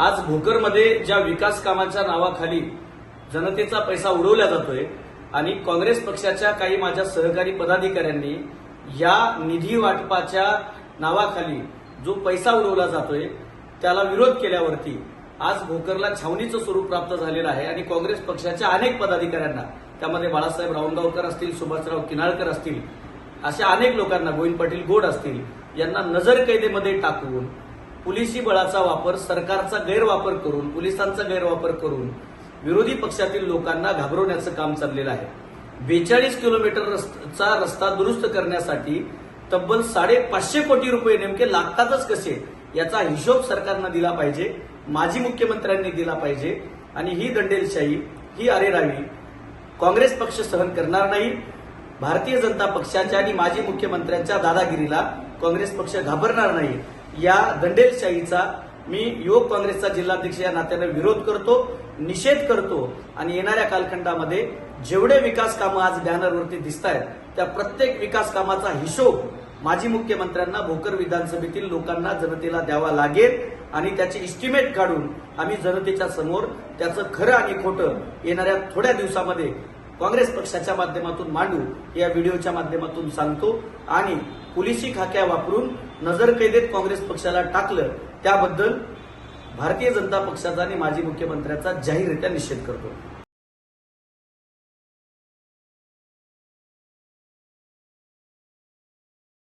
आज भोकरमध्ये ज्या विकास कामाच्या नावाखाली जनतेचा पैसा उडवला जातोय आणि काँग्रेस पक्षाच्या काही माझ्या सहकारी पदाधिकाऱ्यांनी या निधी वाटपाच्या नावाखाली जो पैसा उडवला जातोय त्याला विरोध केल्यावरती आज भोकरला छावणीचं स्वरूप प्राप्त झालेलं आहे आणि काँग्रेस पक्षाच्या अनेक पदाधिकाऱ्यांना त्यामध्ये बाळासाहेब रावणगावकर असतील सुभाषराव किनाळकर असतील अशा अनेक लोकांना गोविंद पाटील गोड असतील यांना नजरकैदेमध्ये टाकून पोलिसी बळाचा वापर सरकारचा गैरवापर करून पोलिसांचा गैरवापर करून विरोधी पक्षातील लोकांना घाबरवण्याचं काम चाललेलं आहे. बेचाळीस किलोमीटर रस्ता रस्ता दुरुस्त करण्यासाठी तब्बल साडेपाचशे कोटी रुपये नेमके लागतातच कसे याचा हिशोब सरकारनं दिला पाहिजे माजी मुख्यमंत्र्यांनी दिला पाहिजे आणि ही दंडेलशाही ही अरेरावी काँग्रेस पक्ष सहन करणार नाही. भारतीय जनता पक्षाच्या आणि माजी मुख्यमंत्र्यांच्या दादागिरीला काँग्रेस पक्ष घाबरणार नाही. या दंडेलशाहीचा मी युवक काँग्रेसचा जिल्हाध्यक्ष या नात्याने विरोध करतो निषेध करतो आणि येणाऱ्या कालखंडामध्ये जेवढे विकास कामं आज बॅनरवरती दिसत आहेत त्या प्रत्येक विकास कामाचा हिशोब माजी मुख्यमंत्र्यांना भोकर विधानसभेतील लोकांना जनतेला द्यावा लागेल आणि त्याचे इस्टिमेट काढून आम्ही जनतेच्या समोर त्याचं खरं आणि खोटं येणाऱ्या थोड्या दिवसामध्ये काँग्रेस पक्षाच्या माध्यमातून मांडू या व्हिडिओच्या माध्यमातून सांगतो. आणि पोलिसी खाक्या वापरून नजरकैदेत काँग्रेस पक्षाला टाकलं त्याबद्दल भारतीय जनता पक्षाचा आणि माजी मुख्यमंत्र्याचा जाहीररित्या निषेध करतो.